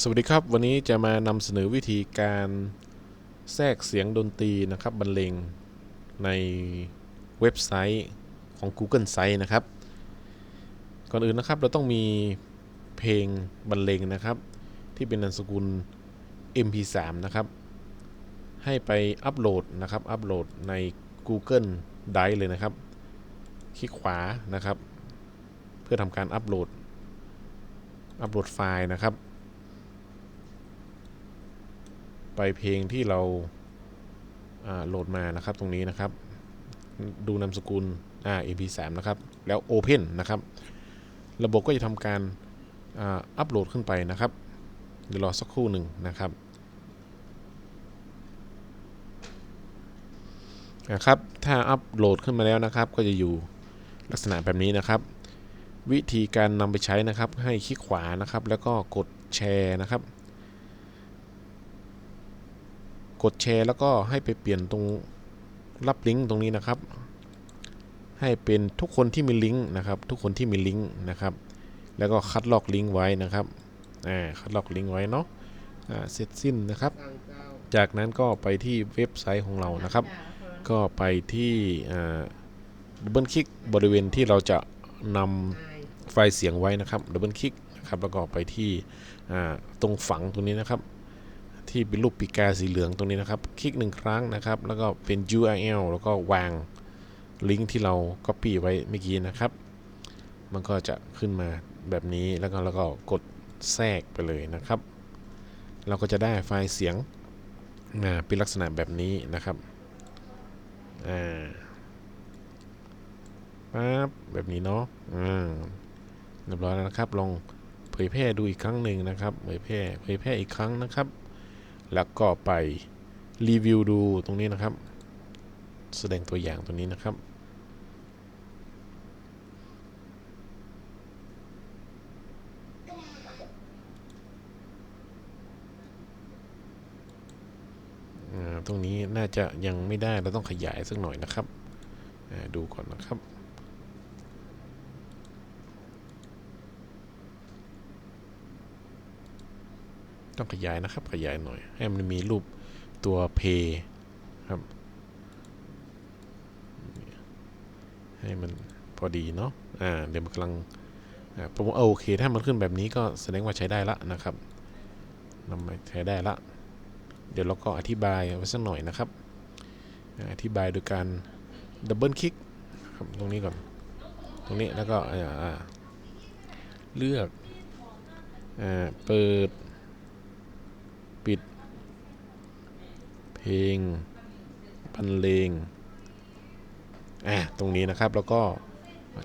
สวัสดีครับ วันนี้จะมานำเสนอวิธีการแทรกเสียงดนตรีนะครับบรรเลงในเว็บไซต์ของ Google Site นะครับ ก่อนอื่นนะครับเราต้องมีเพลงบรรเลงนะครับ ที่เป็นนามสกุล MP3 นะครับ ให้ไปอัปโหลดนะครับอัปโหลดใน Google Drive เลยนะครับ คลิกขวานะครับ เพื่อทำการอัปโหลดอัปโหลดไฟล์นะครับ ไปเพลงที่เราโหลดมานะครับตรงนี้นะครับ ดูนามสกุลอ่า mp3 นะครับ แล้ว open นะครับ ระบบก็จะทำการอัปโหลดขึ้นไปนะครับ เดี๋ยวรอสักครู่หนึ่งนะครับนะครับ ถ้าอัปโหลดขึ้นมาแล้วนะครับ ก็จะอยู่ลักษณะแบบนี้นะครับ วิธีการนำไปใช้นะครับ ให้คลิกขวานะครับ แล้วก็กดแชร์นะครับ กดแชร์แล้วก็ให้ไปเปลี่ยนตรงรับลิงก์ตรงนี้นะครับ ให้เป็นทุกคนที่มีลิงก์นะครับ ทุกคนที่มีลิงก์นะครับ แล้วก็คัดลอกลิงก์ไว้นะครับอ่าคัดลอกลิงก์ไว้เนาะอ่าเสร็จสิ้นนะครับ จากนั้นก็ไปที่เว็บไซต์ของเรานะครับ ก็ไปที่อ่าดับเบิลคลิกบริเวณที่เราจะนำไฟล์เสียงไว้นะครับดับเบิลคลิกนะครับแล้วก็ไปที่อ่าตรงฝังตรงนี้นะครับ ที่เป็นรูปปีกาสีเหลืองตรงนี้นะครับ คลิกหนึ่งครั้งนะครับ แล้วก็เป็น URL แล้วก็วางลิงก์ที่เรา Copy ไว้เมื่อกี้นะครับ มันก็จะขึ้นมาแบบนี้แล้วก็แล้วก็กดแทรกไปเลยนะครับ เราก็จะได้ไฟล์เสียงมาเป็นลักษณะแบบนี้นะครับอ่าปั๊บแบบนี้เนาะอ่าเรียบร้อยแล้วนะครับ ลองเผยแพร่ดูอีกครั้งหนึ่งนะครับ เผยแพร่ เผยแพร่อีกครั้งนะครับ แล้วก็ไปรีวิวดูตรงนี้นะครับ แสดงตัวอย่างตรงนี้นะครับ ตรงนี้น่าจะยังไม่ได้เราต้องขยายสักหน่อยนะครับ ดูก่อนนะครับ ต้องขยายนะครับ ขยายหน่อย ให้มันมีรูปตัวเพครับ ให้มันพอดีเนาะ อ่า เดี๋ยวมันกำลังอ่าผมว่าโอเค ถ้ามันขึ้นแบบนี้ก็แสดงว่าใช้ได้ละนะครับนำมาใช้ได้ละ เดี๋ยวเราก็อธิบายไว้สักหน่อยนะครับ อธิบายโดยการดับเบิลคลิกครับตรงนี้ก่อน ตรงนี้แล้วก็เลือกอเปิด ปิด เพลงบรรเลงอ่าตรงนี้นะครับแล้วก็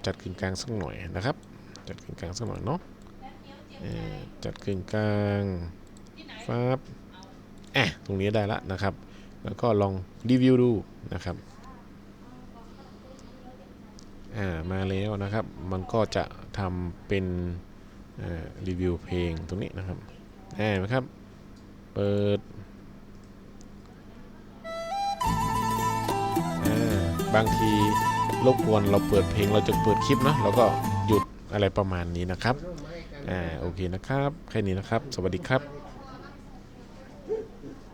จัดกึ่งกลางสักหน่อยนะครับ จัดกึ่งกลางสักหน่อยเนาะจัดกึ่งกลางฟับอะตรงนี้ได้ละนะครับ แล้วก็ลองรีวิวดูนะครับอ่ามาแล้วนะครับ มันก็จะทำเป็นรีวิวเพลงตรงนี้นะครับอ่าเห็นไหมครับ เปิดบางทีรบกวนเราเปิดเพลงเราจะเปิดคลิปเนาะเราก็หยุดอะไรประมาณนี้นะครับ อ่า โอเคนะครับ แค่นี้นะครับ สวัสดีครับ